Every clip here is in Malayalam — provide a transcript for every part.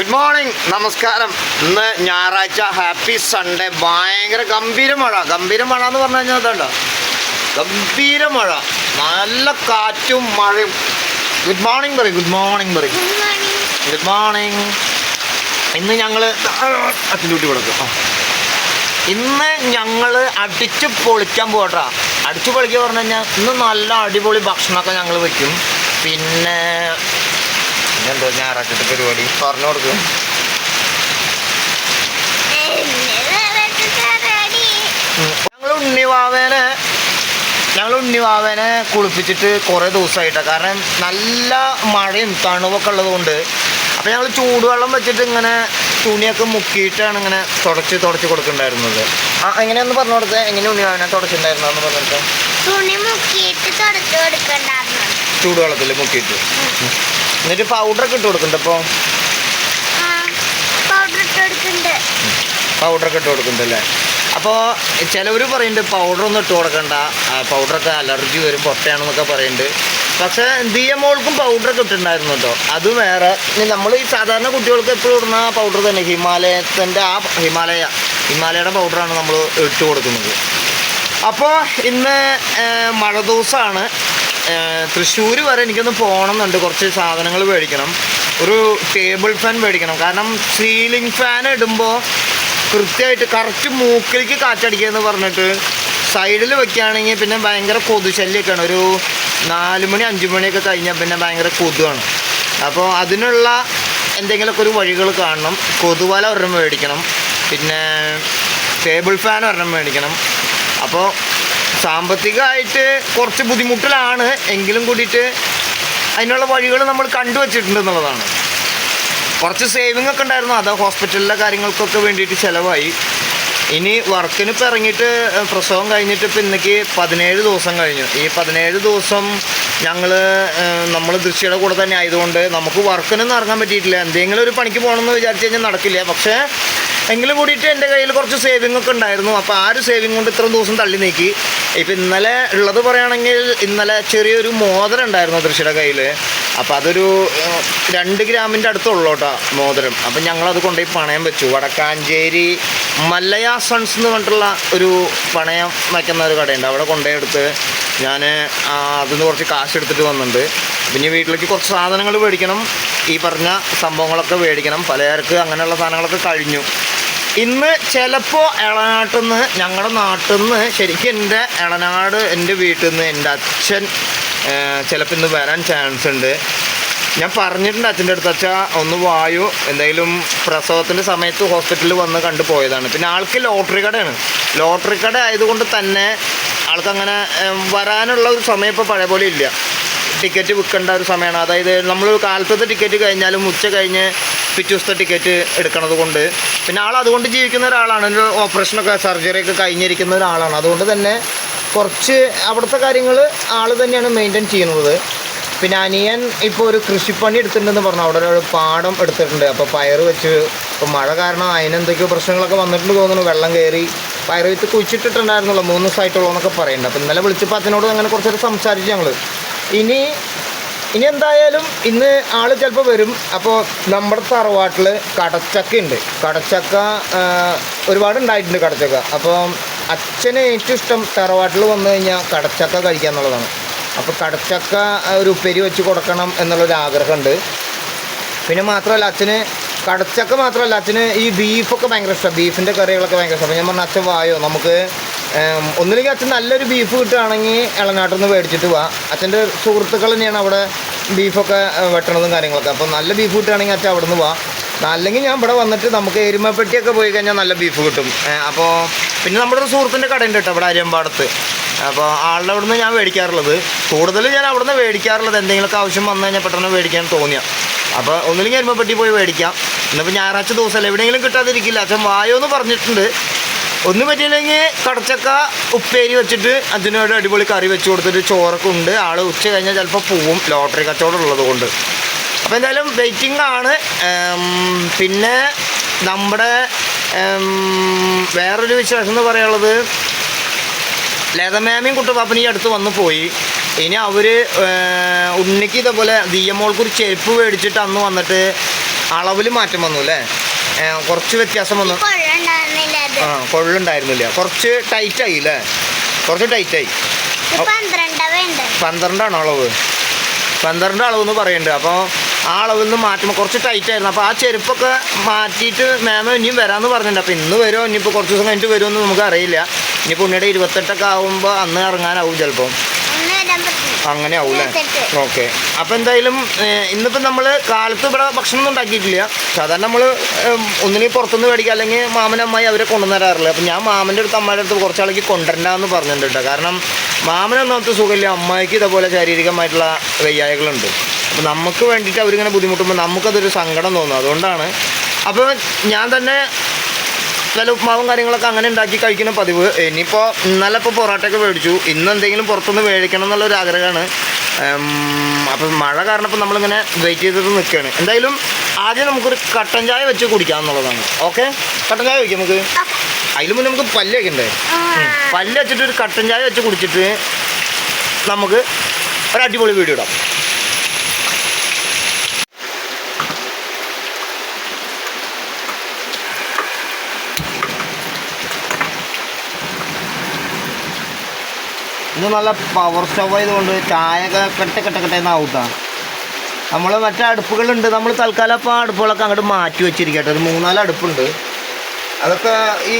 ഗുഡ് മോർണിംഗ് നമസ്കാരം. ഇന്ന് ഞായറാഴ്ച ഹാപ്പി സൺഡേ. ഭയങ്കര ഗംഭീര മഴ. ഗംഭീര മഴ എന്ന് പറഞ്ഞു കഴിഞ്ഞാൽ അതുണ്ടോ ഗംഭീര മഴ. നല്ല കാറ്റും മഴയും. ഗുഡ് മോർണിംഗ് പറയും. ഗുഡ് മോർണിംഗ് പറയും. ഗുഡ് മോർണിംഗ് ഇന്ന് ഞങ്ങൾ അച്ഛന്റെ കുട്ടി കൊടുക്കും. ഇന്ന് ഞങ്ങൾ അടിച്ച് പൊളിക്കാൻ പോട്ടാ അടിച്ച് പൊളിക്കുക പറഞ്ഞു കഴിഞ്ഞാൽ ഇന്ന് നല്ല അടിപൊളി ഭക്ഷണമൊക്കെ ഞങ്ങൾ വയ്ക്കും പിന്നെ എന്തോ ഞായറാഴ്ചത്തെ പരിപാടി. പറഞ്ഞു കൊടുക്കും. ഞങ്ങൾ ഉണ്ണിവാവേനെ ഞങ്ങൾ ഉണ്ണിവാവേനെ കുളിപ്പിച്ചിട്ട് കുറേ ദിവസമായിട്ടാണ് കാരണം നല്ല മഴയും തണുവൊക്കെ ഉള്ളതുകൊണ്ട് അപ്പോൾ ഞങ്ങൾ ചൂടുവെള്ളം വെച്ചിട്ട് ഇങ്ങനെ തുണിയൊക്കെ മുക്കിയിട്ടാണ് ഇങ്ങനെ തുടച്ച് തുടച്ച് കൊടുക്കുന്നുണ്ടായിരുന്നത് ആ എങ്ങനെയൊന്ന് പറഞ്ഞു കൊടുത്തേ? എങ്ങനെ ഉണ്ണിവാവനെ തുടച്ചിട്ടുണ്ടായിരുന്നെന്ന് പറഞ്ഞിട്ട് തുണി മുക്കിയിട്ട് തുടച്ചു കൊടുക്കണ്ടായിരുന്നു. ചൂടുവെള്ളത്തിൽ മുക്കിയിട്ട്. എന്നിട്ട് പൗഡറൊക്കെ ഇട്ട് കൊടുക്കണ്ട കൊടുക്കുന്നുണ്ട് പൗഡറൊക്കെ ഇട്ട് കൊടുക്കണ്ടല്ലേ അപ്പോൾ ചിലവർ പറയുന്നുണ്ട് പൗഡറൊന്നും ഇട്ട് കൊടുക്കണ്ട. പൗഡറൊക്കെ അലർജി വരും പൊട്ടയാണെന്നൊക്കെ പറയുന്നുണ്ട് പക്ഷേ ദിയ മോൾക്കും പൗഡറൊക്കെ ഇട്ടിട്ടുണ്ടായിരുന്നു കേട്ടോ അത് വേറെ. നമ്മൾ ഈ സാധാരണ കുട്ടികൾക്ക് എപ്പോഴും ഇടുന്ന പൗഡർ തന്നെ ഹിമാലയത്തിന്റെ ആ ഹിമാലയ ഹിമാലയയുടെ പൗഡറാണ് നമ്മൾ ഇട്ട് കൊടുക്കുന്നത്. അപ്പോൾ ഇന്ന് മഴ ദിവസമാണ് തൃശ്ശൂർ വരെ എനിക്കൊന്ന് പോകണമെന്നുണ്ട്. കുറച്ച് സാധനങ്ങൾ മേടിക്കണം. ഒരു ടേബിൾ ഫാൻ മേടിക്കണം. കാരണം സീലിംഗ് ഫാൻ ഇടുമ്പോൾ കൃത്യമായിട്ട് കറക്റ്റ് മൂക്കിലേക്ക് കാറ്റടിക്കുക എന്ന് പറഞ്ഞിട്ട് സൈഡിൽ വെക്കുകയാണെങ്കിൽ പിന്നെ ഭയങ്കര കൊതുശല്യമൊക്കെയാണ് ഒരു നാല് മണി അഞ്ച് മണിയൊക്കെ കഴിഞ്ഞാൽ പിന്നെ ഭയങ്കര കൊതുവാണ്. അപ്പോൾ അതിനുള്ള എന്തെങ്കിലുമൊക്കെ ഒരു വഴികൾ കാണണം. കൊതുവല ഒരെണ്ണം മേടിക്കണം. പിന്നെ ടേബിൾ ഫാൻ ഒരെണ്ണം മേടിക്കണം. അപ്പോൾ സാമ്പത്തികമായിട്ട് കുറച്ച് ബുദ്ധിമുട്ടിലാണ്. എങ്കിലും കൂടിയിട്ട് അതിനുള്ള വഴികൾ നമ്മൾ കണ്ടുവച്ചിട്ടുണ്ട് എന്നുള്ളതാണ് കുറച്ച് സേവിങ് ഒക്കെ ഉണ്ടായിരുന്നു. അത് ഹോസ്പിറ്റലിലെ കാര്യങ്ങൾക്കൊക്കെ വേണ്ടിയിട്ട് ചിലവായി. ഇനി വർക്കിന് ഇപ്പം ഇറങ്ങിയിട്ട് പ്രസവം കഴിഞ്ഞിട്ട് ഇപ്പം ഇന്നേക്ക് പതിനേഴ് ദിവസം കഴിഞ്ഞു. ഈ പതിനേഴ് ദിവസം ഞങ്ങൾ നമ്മൾ ദൃശ്യയുടെ കൂടെ തന്നെ ആയതുകൊണ്ട് നമുക്ക് വർക്കിനൊന്നും ഇറങ്ങാൻ പറ്റിയിട്ടില്ല. എന്തെങ്കിലും ഒരു പണിക്ക് പോകണമെന്ന് വിചാരിച്ചു കഴിഞ്ഞാൽ നടക്കില്ല. പക്ഷേ എങ്കിലും കൂടിയിട്ട് എന്റെ കയ്യിൽ കുറച്ച് സേവിങ് ഒക്കെ ഉണ്ടായിരുന്നു. അപ്പോൾ ആ ഒരു സേവിങ് കൊണ്ട് ഇത്രയും ദിവസം തള്ളി നീക്കി. ഇപ്പം ഇന്നലെ ഉള്ളത് പറയുകയാണെങ്കിൽ ഇന്നലെ ചെറിയൊരു മോതിരം ഉണ്ടായിരുന്നു തൃശ്ശിയുടെ കയ്യിൽ അപ്പോൾ അതൊരു രണ്ട് ഗ്രാമിന്റെ അടുത്തുള്ളൂ കേട്ടോ മോതിരം. അപ്പം ഞങ്ങളത് കൊണ്ടുപോയി പണയം വെച്ചു. വടക്കാഞ്ചേരി മല്ലയ സൺസ് എന്ന് പറഞ്ഞിട്ടുള്ള ഒരു പണയം വയ്ക്കുന്ന ഒരു കടയുണ്ട്. അവിടെ കൊണ്ടുപോയി എടുത്ത് ഞാൻ അതിന് കുറച്ച് കാശ് എടുത്തിട്ട് വന്നിട്ടുണ്ട്. പിന്നെ വീട്ടിലേക്ക് കുറച്ച് സാധനങ്ങൾ മേടിക്കണം. ഈ പറഞ്ഞ സംഭവങ്ങളൊക്കെ മേടിക്കണം. പലചരക്ക് അങ്ങനെയുള്ള സാധനങ്ങളൊക്കെ കഴിഞ്ഞു. ഇന്ന് ചിലപ്പോൾ ഇളനാട്ടിൽ നിന്ന് ഞങ്ങളുടെ നാട്ടിൽ നിന്ന് ശരിക്കും എന്റെ ഇളനാട് എന്റെ വീട്ടിൽ നിന്ന് എന്റെ അച്ഛൻ ചിലപ്പോൾ ഇന്ന് വരാൻ ചാൻസ് ഉണ്ട് ഞാൻ പറഞ്ഞിട്ടുണ്ട് അച്ഛന്റെ അടുത്ത് അച്ഛാ ഒന്ന് വായു. എന്തെങ്കിലും പ്രസവത്തിന്റെ സമയത്ത് ഹോസ്പിറ്റലിൽ വന്ന് കണ്ടു പോയതാണ്. പിന്നെ ആൾക്ക് ലോട്ടറി കടയാണ്. ലോട്ടറി കട ആയതുകൊണ്ട് തന്നെ ആൾക്കങ്ങനെ വരാനുള്ള ഒരു സമയം ഇപ്പോൾ പഴയ പോലെ ഇല്ല. ടിക്കറ്റ് വിൽക്കേണ്ട ഒരു സമയമാണ്. അതായത് നമ്മൾ കാലത്തത്തെ ടിക്കറ്റ് കഴിഞ്ഞാലും ഉച്ച കഴിഞ്ഞ് പിറ്റേ ദിവസത്തെ ടിക്കറ്റ് എടുക്കണത് കൊണ്ട്. പിന്നെ ആൾ അതുകൊണ്ട് ജീവിക്കുന്ന ഒരാളാണ്. ഒരു ഓപ്പറേഷനൊക്കെ സർജറി ഒക്കെ കഴിഞ്ഞിരിക്കുന്ന ഒരാളാണ്. അതുകൊണ്ട് തന്നെ കുറച്ച് അവിടുത്തെ കാര്യങ്ങൾ ആൾ തന്നെയാണ് മെയിന്റെയിൻ ചെയ്യുന്നത്. പിന്നെ അനിയൻ ഇപ്പോൾ ഒരു കൃഷിപ്പണി എടുത്തിട്ടുണ്ടെന്ന് പറഞ്ഞു. അവിടെ ഒരു പാടം എടുത്തിട്ടുണ്ട്. അപ്പോൾ പയർ വെച്ച് ഇപ്പോൾ മഴ കാരണം അതിനെന്തൊക്കെയോ പ്രശ്നങ്ങളൊക്കെ വന്നിട്ടുണ്ട് തോന്നുന്നു. വെള്ളം കയറി പയർ വിത്ത് കുഴിച്ചിട്ടിട്ടുണ്ടായിരുന്നുള്ളൂ മൂന്ന് ദിവസമായിട്ടുള്ളൂ എന്നൊക്കെ പറയുന്നുണ്ട്. അപ്പോൾ ഇന്നലെ വിളിച്ചപ്പോൾ അതിനോട് അങ്ങനെ കുറച്ചൊക്കെ സംസാരിച്ചു ഞങ്ങൾ ഇനി ഇനി എന്തായാലും ഇന്ന് ആൾ ചിലപ്പോൾ വരും. അപ്പോൾ നമ്മുടെ തറവാട്ടിൽ കടച്ചക്ക ഉണ്ട് കടച്ചക്ക ഒരുപാട് ഉണ്ടായിട്ടുണ്ട് കടച്ചക്ക. അപ്പോൾ അച്ഛന് ഏറ്റവും ഇഷ്ടം തറവാട്ടിൽ വന്നു കഴിഞ്ഞാൽ കടച്ചക്ക കഴിക്കുക എന്നുള്ളതാണ്. അപ്പോൾ കടച്ചക്ക ഒരു ഉപ്പേരി വെച്ച് കൊടുക്കണം എന്നുള്ളൊരു ആഗ്രഹമുണ്ട് പിന്നെ മാത്രമല്ല അച്ഛന് കടച്ചക്ക മാത്രമല്ല അച്ഛന് ഈ ബീഫൊക്കെ ഭയങ്കര ഇഷ്ടമാണ് ബീഫിന്റെ കറികളൊക്കെ ഭയങ്കര ഇഷ്ടമാണ് ഞാൻ പറഞ്ഞ അച്ഛൻ വായോ? നമുക്ക് ഏം, ഒന്നുമില്ലെങ്കിൽ അച്ഛൻ നല്ലൊരു ബീഫ് കിട്ടുകയാണെങ്കിൽ ഇളനാട്ടിൽ നിന്ന് മേടിച്ചിട്ട് പോവാം അച്ഛന്റെ സുഹൃത്തുക്കൾ തന്നെയാണ് അവിടെ ബീഫൊക്കെ വെട്ടണതും കാര്യങ്ങളൊക്കെ. അപ്പോൾ നല്ല ബീഫ് കിട്ടുകയാണെങ്കിൽ അച്ഛൻ അവിടെ നിന്ന് പോവാം അല്ലെങ്കിൽ ഞാൻ ഇവിടെ വന്നിട്ട് നമുക്ക് എരുമപ്പെട്ടിയൊക്കെ പോയി കഴിഞ്ഞാൽ നല്ല ബീഫ് കിട്ടും. അപ്പോൾ പിന്നെ നമ്മുടെ ഒരു സുഹൃത്തിന്റെ കടയുണ്ട് കേട്ടോ ഇവിടെ അരിയമ്പാടത്ത്. അപ്പോൾ ആളുടെ അവിടെ നിന്ന് ഞാൻ മേടിക്കാറുള്ളത്. കൂടുതൽ ഞാൻ അവിടെ നിന്ന് മേടിക്കാറുള്ളത് എന്തെങ്കിലുമൊക്കെ ആവശ്യം വന്നു കഴിഞ്ഞാൽ പെട്ടെന്ന് മേടിക്കാൻ തോന്നിയ. അപ്പോൾ ഒന്നില്ലെങ്കിൽ എരുമപ്പെട്ടി പോയി മേടിക്കാം. ഇന്നിപ്പോൾ ഞായറാഴ്ച ദിവസമല്ല എവിടെയെങ്കിലും കിട്ടാതിരിക്കില്ല. അച്ഛൻ വായോ എന്ന് പറഞ്ഞിട്ടുണ്ട്. ഒന്നും പറ്റിയില്ലെങ്കിൽ കടച്ചക്ക ഉപ്പേരി വെച്ചിട്ട് അതിനോട് അടിപൊളി കറി വെച്ച് കൊടുത്തിട്ട് ചോറൊക്കെ ഉണ്ട്. ആൾ ഉച്ച കഴിഞ്ഞാൽ ചിലപ്പോൾ പോവും ലോട്ടറി കച്ചവടം ഉള്ളത് കൊണ്ട്. അപ്പോൾ എന്തായാലും വെയിറ്റിംഗ് ആണ്. പിന്നെ നമ്മുടെ വേറൊരു വിശേഷം എന്ന് പറയാനുള്ളത് ലതമേമയും കുട്ടപ്പാപ്പന ഈ അടുത്ത് വന്നു പോയി. ഇനി അവർ ഉണ്ണിക്ക് ഇതേപോലെ ദിയമോൾക്ക് ഒരു ചെരുപ്പ് മേടിച്ചിട്ട് അന്ന് വന്നിട്ട് അളവിൽ മാറ്റം വന്നു അല്ലേ? കുറച്ച് വ്യത്യാസം വന്നു. കൊള്ളുണ്ടായിരുന്നില്ല കുറച്ച് ടൈറ്റായി അല്ലേ കുറച്ച് ടൈറ്റായി പന്ത്രണ്ടാണ് അളവ്? പന്ത്രണ്ട് അളവ് എന്ന് പറയുന്നുണ്ട് അപ്പോൾ ആ അളവിൽ നിന്ന് മാറ്റുമ്പോൾ കുറച്ച് ടൈറ്റ് ആയിരുന്നു. അപ്പോൾ ആ ചെരുപ്പൊക്കെ മാറ്റിയിട്ട് മാമ ഇനിയും വരാമെന്ന് പറഞ്ഞിട്ടുണ്ട്. അപ്പോൾ ഇന്ന് വരുമോ ഇനിയിപ്പോൾ കുറച്ച് ദിവസം കഴിഞ്ഞിട്ട് വരുമോ നമുക്ക് അറിയില്ല ഇനിയിപ്പോൾ ഉണ്ണിയുടെ ഇരുപത്തെട്ടൊക്കെ ആകുമ്പോൾ അന്ന് ഇറങ്ങാനാവും ചിലപ്പം. അങ്ങനെ ആവൂലേ ഓക്കെ. അപ്പോൾ എന്തായാലും ഇന്നിപ്പം നമ്മൾ കാലത്ത് ഇവിടെ ഭക്ഷണം ഒന്നും ഉണ്ടാക്കിയിട്ടില്ല. സാധാരണ നമ്മൾ ഒന്നിനെ പുറത്തുനിന്ന് മേടിക്കുക അല്ലെങ്കിൽ മാമൻ അമ്മായി അവരെ കൊണ്ടുവന്നരാറില്ല? അപ്പം ഞാൻ മാമന്റെ അടുത്ത് അമ്മയുടെ അടുത്ത് കുറച്ചാളേക്ക് കൊണ്ടുവരണ്ടെന്ന് പറഞ്ഞിട്ടുണ്ട് കേട്ടോ. കാരണം മാമനൊന്നാമത്തെ സുഖമില്ല. അമ്മായിക്ക് ഇതേപോലെ ശാരീരികമായിട്ടുള്ള വയ്യായകളുണ്ട് അപ്പോൾ നമുക്ക് വേണ്ടിയിട്ട് അവരിങ്ങനെ ബുദ്ധിമുട്ടുമ്പോൾ നമുക്കതൊരു സങ്കടം തോന്നും. അതുകൊണ്ടാണ്. അപ്പോൾ ഞാൻ തന്നെ വല്ല ഉപ്മാവും കാര്യങ്ങളൊക്കെ അങ്ങനെ ഉണ്ടാക്കി കഴിക്കുന്ന പതിവ്. ഇനിയിപ്പോൾ ഇന്നലെ ഇപ്പോൾ പൊറോട്ടയൊക്കെ മേടിച്ചു. ഇന്ന് എന്തെങ്കിലും പുറത്തുനിന്ന് മേടിക്കണം എന്നുള്ളൊരു ആഗ്രഹമാണ്. അപ്പം മഴ കാരണം ഇപ്പം നമ്മളിങ്ങനെ വെയിറ്റ് ചെയ്തിട്ട് നിൽക്കുകയാണ് എന്തായാലും ആദ്യം നമുക്കൊരു കട്ടൻ ചായ വെച്ച് കുടിക്കാം എന്നുള്ളതാണ്. ഓക്കെ കട്ടൻ ചായ വയ്ക്കാം നമുക്ക്? അതിലും മുന്നേ നമുക്ക് പല്ല് വയ്ക്കണ്ടേ പല്ല് വെച്ചിട്ട് ഒരു കട്ടൻ ചായ വെച്ച് കുടിച്ചിട്ട് നമുക്ക് ഒരു അടിപൊളി വീഡിയോ ഇടാം. ഇത് നല്ല പവർ സ്റ്റവ് ആയതുകൊണ്ട് ചായയൊക്കെ കെട്ട കെട്ട കെട്ടെന്നാവൂട്ടാ നമ്മൾ മറ്റേ അടുപ്പുകളുണ്ട്. നമ്മൾ തൽക്കാലം അപ്പോൾ ആ അടുപ്പുകളൊക്കെ അങ്ങോട്ട് മാറ്റി വെച്ചിരിക്കട്ടെ ഒരു മൂന്നാൽ അടുപ്പുണ്ട്. അതൊക്കെ ഈ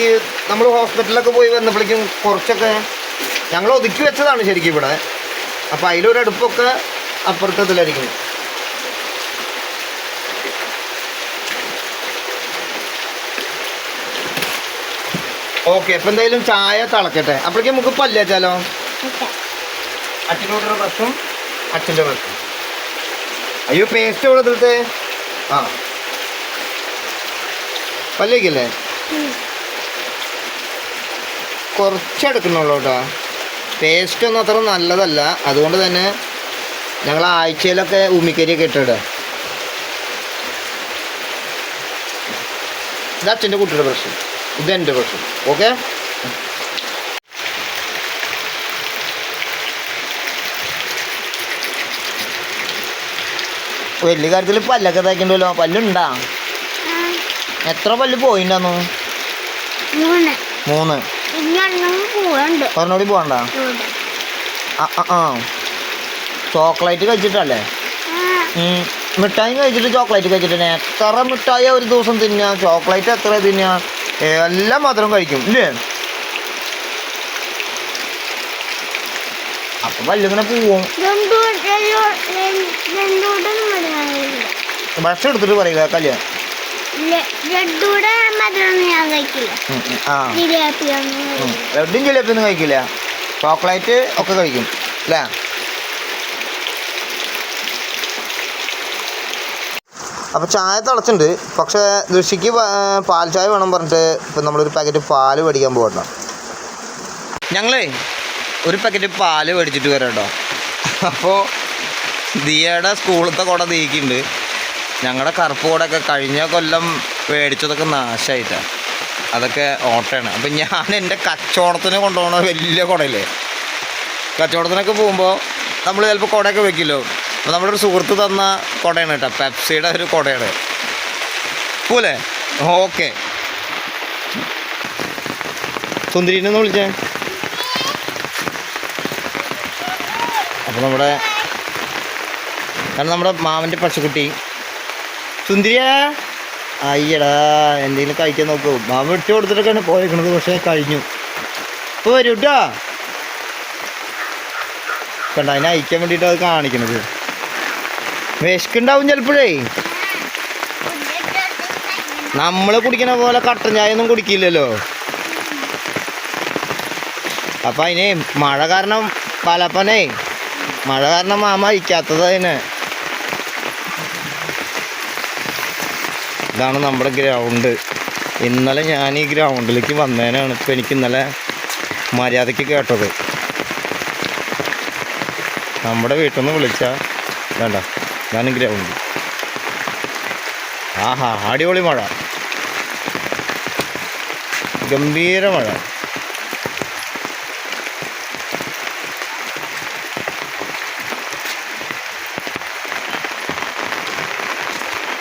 നമ്മൾ ഹോസ്പിറ്റലിലൊക്കെ പോയി വന്നപ്പോഴേക്കും കുറച്ചൊക്കെ ഞങ്ങൾ ഒതുക്കി വെച്ചതാണ് ശരിക്കും ഇവിടെ. അപ്പോൾ അതിലൊരു അടുപ്പൊക്കെ ഇതിലായിരിക്കും. ഓക്കെ അപ്പം എന്തായാലും ചായ തിളക്കട്ടെ. അപ്പോഴേക്കും നമുക്ക് പല്ലേച്ചാലോ അച്ഛനോടുള്ള പ്രശ്നം അച്ഛന്റെ പ്രശ്നം. അയ്യോ പേസ്റ്റ് കൊടുത്തിട്ട് ആ. പല്ലേക്കല്ലേ? കുറച്ചെടുക്കുന്നുള്ളൂ കേട്ടോ പേസ്റ്റ് ഒന്നും അത്ര നല്ലതല്ല. അതുകൊണ്ട് തന്നെ ഞങ്ങൾ ആഴ്ചയിലൊക്കെ ഉമ്മിക്കരിയൊക്കെ ഇട്ടിടുക. ഇത് അച്ഛന്റെ കുട്ടിയുടെ പ്രശ്നം. ഇതെന്റെ പ്രശ്നം. ഓക്കെ? വലിയ കാര്യത്തിൽ പല്ലൊക്കെ തയ്ക്കണ്ടല്ലോ പല്ലുണ്ടാ? എത്ര പല്ല് പോയിണ്ടാന്നു മൂന്ന്. പറഞ്ഞോടി പോകണ്ട ആ ആ ചോക്ലേറ്റ് കഴിച്ചിട്ടല്ലേ. മിഠായി കഴിച്ചിട്ട് ചോക്ലേറ്റ് കഴിച്ചിട്ട് എത്ര മിഠായി ഒരു ദിവസം തിന്നാ? ചോക്ലേറ്റ് എത്ര തിന്നാ? എല്ലാം മധുരം കഴിക്കും ഇല്ലേ? അപ്പൊ പല്ലിങ്ങനെ പോവും. ഭക്ഷണം എടുത്തിട്ട് പറയുക കല്യാണം? ലഡ്ഡൂടെ മധുരം ഞാൻ കഴിക്കില്ല. ലഡും ചോക്ലേറ്റ് ഒക്കെ കഴിക്കും അല്ലേ? അപ്പോൾ ചായ തിളച്ചിട്ടുണ്ട്. പക്ഷെ ദൃശിക്ക് പാൽ ചായ വേണം പറഞ്ഞിട്ട് ഇപ്പം നമ്മളൊരു പാക്കറ്റ് പാൽ മേടിക്കാൻ പോകണ്ട ഞങ്ങളേ ഒരു പാക്കറ്റ് പാൽ മേടിച്ചിട്ട് വരാം കേട്ടോ അപ്പോൾ ദിയയുടെ സ്കൂളത്തെ കുട നീക്കിണ്ട് ഞങ്ങളുടെ കറുപ്പ് കുടയൊക്കെ കഴിഞ്ഞ കൊല്ലം മേടിച്ചതൊക്കെ നാശമായിട്ടാണ് അതൊക്കെ ഓട്ടയാണ്. അപ്പം ഞാൻ എന്റെ കച്ചവടത്തിന് കൊണ്ടുപോകണ വലിയ കുടയില്ലേ? കച്ചവടത്തിനൊക്കെ പോകുമ്പോൾ നമ്മൾ ചിലപ്പോൾ കുടയൊക്കെ വെക്കില്ലോ? അപ്പോൾ നമ്മുടെ ഒരു സുഹൃത്ത് തന്ന കുടയാണ് കേട്ടോ. പെപ്സിയുടെ ഒരു കുടയാണ്. പോലെ ഓക്കെ. സുന്ദരീനെ വിളിച്ചേ. അപ്പോൾ നമ്മുടെ കാരണം നമ്മുടെ മാമന്റെ പശുക്കുട്ടി. സുന്ദരിയ? അയ്യടാ എന്തെങ്കിലും കഴിക്കാൻ നോക്കൂ. മാമ ഇട്ട് കൊടുത്തിട്ടൊക്കെയാണ് പോയേക്കണത് പക്ഷേ കഴിഞ്ഞു. ഇപ്പോൾ വരൂ കേട്ടോ കണ്ട അതിനെ അയക്കാൻ വേണ്ടിയിട്ട് അത് കാണിക്കണത്. വിശക്കുണ്ടാവും ചിലപ്പോഴേ. നമ്മൾ കുടിക്കണ പോലെ കട്ടൻ ചായ ഒന്നും കുടിക്കില്ലല്ലോ. അപ്പം അതിന് മഴ കാരണം പലപ്പനേ മഴ കാരണം മാമ ഇരിക്കാത്തത് അതിന്. ഇതാണ് നമ്മുടെ ഗ്രൗണ്ട്. ഇന്നലെ ഞാൻ ഈ ഗ്രൗണ്ടിലേക്ക് വന്നതിനാണ് ഇപ്പം എനിക്ക് ഇന്നലെ മര്യാദയ്ക്ക് കേട്ടത്. നമ്മുടെ വീട്ടിൽ നിന്ന് വിളിച്ചാൽ വേണ്ട ഞാൻ ഗ്രൗണ്ട് ആഹാ അടിപൊളി മഴ. ഗംഭീര മഴ.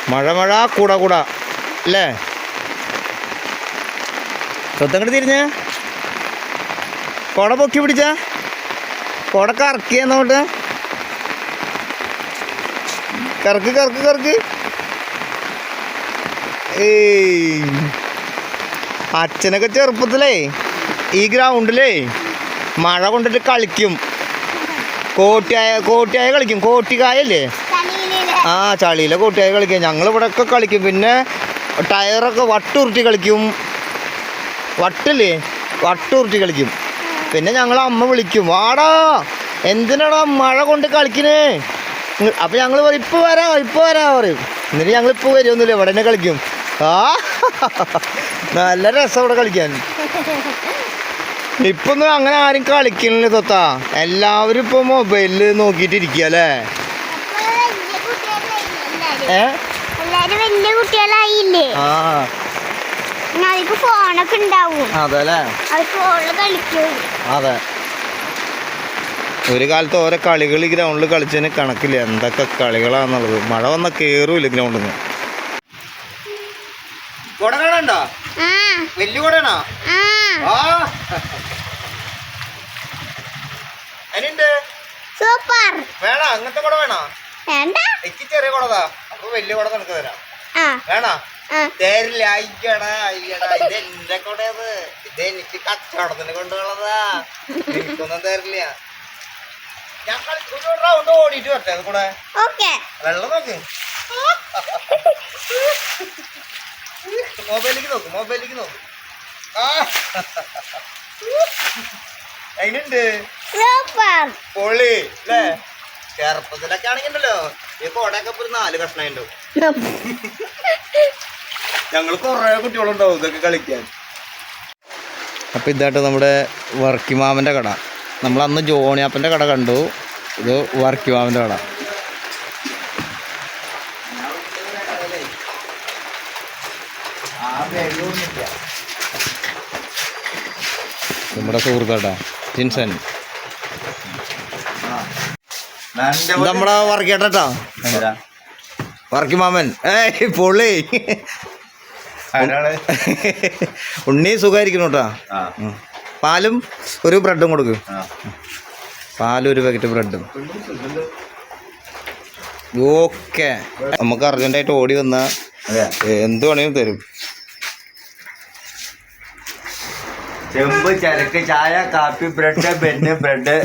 മഴ മഴ കൂട കൂട. അല്ലേ? സ്വത്തങ്ങോട്ട് തിരിഞ്ഞ. കുട പൊക്കി പിടിച്ച. കുട കറക്കിയെന്നോട്ട് കറക്ക് കറക്ക് കറക്ക്. ഏയ്. അച്ഛനൊക്കെ ചെറുപ്പത്തിലേ ഈ ഗ്രൗണ്ടിലേ മഴ കൊണ്ടിട്ട് കളിക്കും. കോട്ടിയായ കോട്ടിയായ കളിക്കും. കോട്ടിക്കായല്ലേ ആ ചളിയിലെ കോട്ടിയായ കളിക്കും ഞങ്ങൾ ഇവിടെ ഒക്കെ കളിക്കും. പിന്നെ ടയറൊക്കെ വട്ടുരുട്ടി കളിക്കും. വട്ടില്ലേ? വട്ടുരുട്ടി കളിക്കും. പിന്നെ ഞങ്ങൾ അമ്മ വിളിക്കും. വാടാ എന്തിനാടാ മഴ കൊണ്ട് കളിക്കണേ? അപ്പം ഞങ്ങൾ പറയും ഇപ്പൊ വരാം ഇപ്പൊ വരാ പറയും. എന്നിട്ട് ഞങ്ങൾ ഇപ്പൊ വരുമൊന്നുമില്ല ഇവിടെ തന്നെ കളിക്കും. ആ നല്ല രസം ഇവിടെ കളിക്കാൻ. ഇപ്പൊന്നും അങ്ങനെ ആരും കളിക്കണില്ല തൊത്താ. എല്ലാവരും ഇപ്പൊ മൊബൈലിൽ നോക്കിയിട്ടിരിക്കുക അല്ലേ? എല്ലാരും വലിയ കുട്ടികളായില്ലേ? ആ. പിന്നെ അവർക്ക് ഫോണൊക്കെ ഉണ്ടാവും. അതെ അല്ലേ അവർ ഫോണിൽ കളിക്കും. അതെ. ഒരു കാലത്ത് ഓരോ കളികൾ ഈ ഗ്രൗണ്ടിൽ കളിച്ചതിന് കണക്കില്ല. എന്തൊക്കെ കളികളാന്നുള്ളത്. മഴ വന്ന കേറൂല ഗ്രൗണ്ടിൽ നിന്ന് കുട കാണണ്ടോ വലിയ കുടയാണോ? സൂപ്പർ. വേണോ? അങ്ങനത്തെ കുട വേണോ? ചെറിയ കുടതാ. വലിയ കുട നിനക്ക് തരാം. വേണോ? തരില്ല അയ്യടാ അയ്യടാ ഇത് എന്റെ കുടയത് ഇത് എനിക്ക് കച്ചവടത്തിന് കൊണ്ടുപോകുന്നതാ എനിക്കൊന്നും തരില്ല. ഞാൻ ഓടിട്ട് ഒരു റൗണ്ട് ഓടിയിട്ട് വരട്ടെ അത് കൂടെ വെള്ളം നോക്ക്. മൊബൈലിലേക്ക് നോക്ക് മൊബൈലിലേക്ക് നോക്ക്. സൂപ്പർ. പൊളി അല്ലേ? ചെറുപ്പത്തിലൊക്കെ ആണെങ്കിണ്ടല്ലോ. ഈ കോടയൊക്കെ ഒരു നാല് കഷ്ണം ഉണ്ടാവും ഞങ്ങൾ കുറേ കുട്ടികളുണ്ടാവും ഇതൊക്കെ കളിക്കാൻ. അപ്പോൾ ഇതായിട്ട് നമ്മുടെ വർക്കി മാമന്റെ കട. നമ്മൾ അന്ന് ജോണിയാപ്പന്റെ കട കണ്ടു. ഇത് വർക്കി മാമന്റെ കട. നമ്മുടെ സുഹൃത്താട്ടാ ജിൻസൻ. നമ്മുടെ വർക്കേട്ടോ വർക്കി മാമൻ. ഏയ് പൊള്ളി ഉണ്ണി സുഖമായിരിക്കുന്നു കേട്ടോ. പാലും ഒരു ബ്രെഡും കൊടുക്കും. പാലും ഒരു പാക്കറ്റ് ബ്രെഡും. ഓക്കെ. നമുക്ക് അർജന്റായിട്ട് ഓടി വന്ന എന്ത് വേണേലും തരും. ചെമ്പ് ചരക്ക് ചായ കാപ്പി ബ്രെഡ് ബെന്ന് ബ്രെഡ്.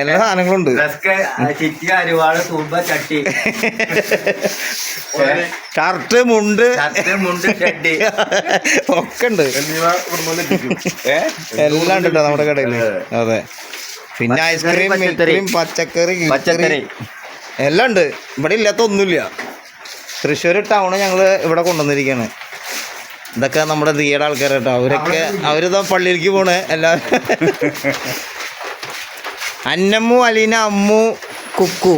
എല്ലാ സാധനങ്ങളും ഉണ്ട് റസ്ക് ചിറ്റി അരുവാൾ തുമ്പ ചട്ടി. ഷർട്ട് മുണ്ട്. മുണ്ട് ഷെഡ്. ഒക്കെ ഉണ്ട് എല്ലാം ഉണ്ട് കേട്ടോ നമ്മുടെ കടയിൽ അതെ. പിന്നെ ഐസ്ക്രീം മിൽക്കറിയും മിൽക്രീം പച്ചക്കറി പച്ചക്കറി. എല്ലാം ഉണ്ട്. ഇവിടെ ഇല്ലാത്ത ഒന്നുമില്ല. തൃശ്ശൂർ ടൗണ് ഞങ്ങൾ ഇവിടെ കൊണ്ടുവന്നിരിക്കുകയാണ് ഇതൊക്കെ നമ്മുടെ ദിയുടെ ആൾക്കാർ കേട്ടോ അവരൊക്കെ അവരിതാ പള്ളിയിലേക്ക് പോണേ. എല്ലാവരും അന്നമ്മു അലീന അമ്മു കുക്കു.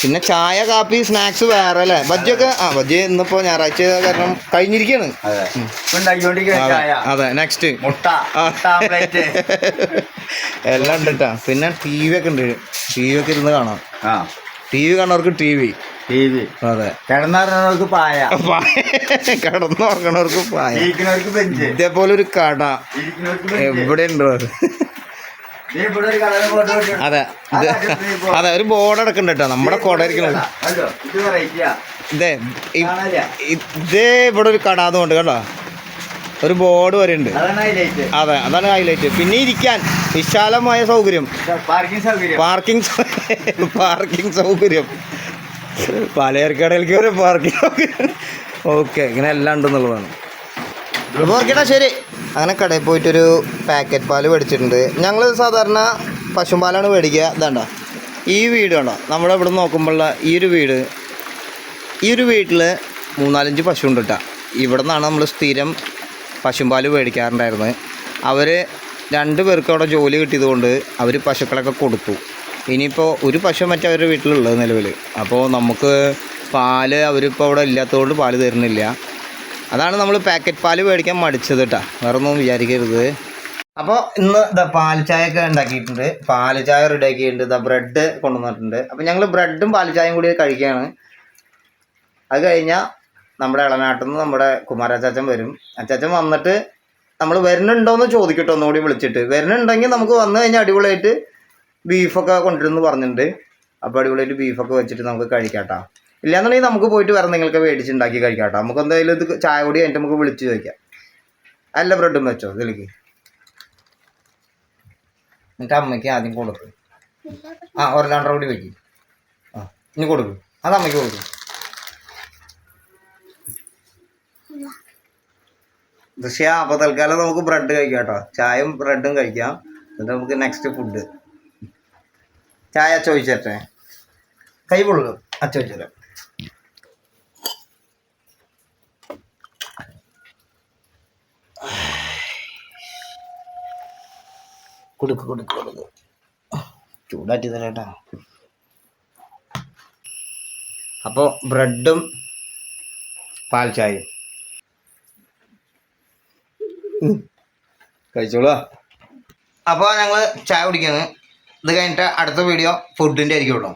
പിന്നെ ചായ കാപ്പി സ്നാക്സ് വേറെ അല്ലേ? ബജ്ജിയൊക്കെ? ആ ബജ്ജി ഇന്നിപ്പോ ഞായറാഴ്ച കാരണം കഴിഞ്ഞിരിക്കാണ് അതെ. നെക്സ്റ്റ്. എല്ലാം ഉണ്ട് കേട്ടാ പിന്നെ ടി വി ഒക്കെ ഉണ്ട്. ടി വി ഒക്കെ ഇരുന്ന് കാണാം. ടി വി കാണുന്നവർക്ക് ടി വി. ടി വി അതെ. കിടന്നറിഞ്ഞവർക്ക് പായ. കിടന്നുറങ്ങണവർക്ക് പായ. ഇരിക്കുന്നവർക്ക് ബെഞ്ച്. ഇതേപോലെ ഒരു കട എവിടെ ഉണ്ടോ അത്. അതെ ഒരു ബോർഡ് അടക്കണ്ട കേട്ടോ. നമ്മുടെ കുട ഇരിക്കണത്? ഇത് ഇതേ ഇവിടെ ഒരു കട ഉണ്ട് കേട്ടോ. ഒരു ബോർഡ് വരെ ഉണ്ട്. അതെ അതാണ് ഹൈലൈറ്റ് പിന്നെ ഇരിക്കാൻ വിശാലമായ സൗകര്യം. പാർക്കിംഗ് സൗകര്യം. പാർക്കിംഗ് പാർക്കിംഗ് സൗകര്യം. പലചരക്കടയിലേക്ക് ഒരു പാർക്കിംഗ് ഓക്കെ ഇങ്ങനെ എല്ലാം ഉണ്ടെന്നുള്ളതാണ്. അപ്പോൾ ശരി. അങ്ങനെ കടയിൽ പോയിട്ടൊരു പാക്കറ്റ് പാൽ മേടിച്ചിട്ടുണ്ട്. ഞങ്ങൾ സാധാരണ പശുമ്പാലാണ് മേടിക്കുക. ഇതാണ്ട. ഈ വീട് കണ്ടോ? നമ്മുടെ ഇവിടെ നോക്കുമ്പോഴുള്ള ഈ ഒരു വീട് ഈ ഒരു വീട്ടിൽ മൂന്നാലഞ്ച് പശു ഉണ്ട് കേട്ടോ ഇവിടെ നിന്നാണ് നമ്മൾ സ്ഥിരം പശുപാൽ മേടിക്കാറുണ്ടായിരുന്നത്. അവർ രണ്ട് പേർക്ക് അവിടെ ജോലി കിട്ടിയതുകൊണ്ട് അവർ പശുക്കളൊക്കെ കൊടുത്തു. ഇനിയിപ്പോൾ ഒരു പശു മറ്റേ അവരുടെ വീട്ടിലുള്ളത് നിലവിൽ അപ്പോൾ നമുക്ക് പാൽ അവരിപ്പോൾ അവിടെ ഇല്ലാത്തതുകൊണ്ട് പാൽ തരുന്നില്ല. അതാണ് നമ്മൾ പാക്കറ്റ് പാൽ മേടിക്കാൻ മടിച്ചത് കേട്ടോ വേറെ ഒന്നും വിചാരിക്കരുത്. അപ്പോൾ ഇന്ന് ഇതാ പാൽ ചായ ഒക്കെ ഉണ്ടാക്കിയിട്ടുണ്ട്. പാൽ ചായ റെഡി ആക്കിയിട്ടുണ്ട്. ഇതാ ബ്രെഡ് കൊണ്ടുവന്നിട്ടുണ്ട്. അപ്പോൾ ഞങ്ങൾ ബ്രെഡും പാൽ ചായയും കൂടി കഴിക്കുകയാണ്. അത് കഴിഞ്ഞാൽ നമ്മുടെ ഇളനാട്ടിൽ നിന്ന് നമ്മുടെ കുമാരാച്ചാച്ചൻ വരും. അച്ചാച്ചൻ വന്നിട്ട് നമ്മൾ വരുന്നുണ്ടോ എന്ന് ചോദിക്കട്ടോ ഒന്നുകൂടി വിളിച്ചിട്ട്. വരുന്നുണ്ടെങ്കിൽ നമുക്ക് വന്നു കഴിഞ്ഞാൽ അടിപൊളിയായിട്ട് ബീഫൊക്കെ കൊണ്ടുവരുന്നു പറഞ്ഞിട്ടുണ്ട്. അപ്പോൾ അടിപൊളിയായിട്ട് ബീഫൊക്കെ വെച്ചിട്ട് നമുക്ക് കഴിക്കാട്ടോ. ഇല്ലാന്നുണ്ടെങ്കിൽ നമുക്ക് പോയിട്ട് വേറെ നിങ്ങൾക്ക് മേടിച്ചുണ്ടാക്കി കഴിക്കാട്ടോ. നമുക്ക് എന്തായാലും ഇത് ചായ കൂടി കഴിഞ്ഞിട്ട് നമുക്ക് വിളിച്ച് ചോദിക്കാം. അല്ല ബ്രെഡും വെച്ചോ ഇതിലേക്ക്. എന്നിട്ട് അമ്മയ്ക്ക് ആദ്യം കൊടുക്കും. ആ ഒരലാണ്ടർ കൂടി വയ്ക്കും ആ ഇനി കൊടുക്കും. അത് അമ്മയ്ക്ക് കൊടുക്കും. ദൃശ്യ അപ്പോൾ തൽക്കാലം നമുക്ക് ബ്രെഡ് കഴിക്കാം കേട്ടോ ചായയും ബ്രെഡും കഴിക്കാം. എന്നിട്ട് നമുക്ക് നെക്സ്റ്റ് ഫുഡ് ചായ ചോദിച്ചേട്ടെ കൈ പൊള്ളും ആ ചോദിച്ചേരാം കൊടുക്ക് കൊടുക്ക് കൊടുക്ക്. ചൂടാറ്റി തരാട്ടാ അപ്പോൾ ബ്രെഡും പാൽ ചായയും. കഴിച്ചോളൂ. അപ്പോൾ ഞങ്ങൾ ചായ കുടിക്കുന്നത് ഇത് കഴിഞ്ഞിട്ട് അടുത്ത വീഡിയോ ഫുഡിന്റെ ആയിരിക്കും കേട്ടോ.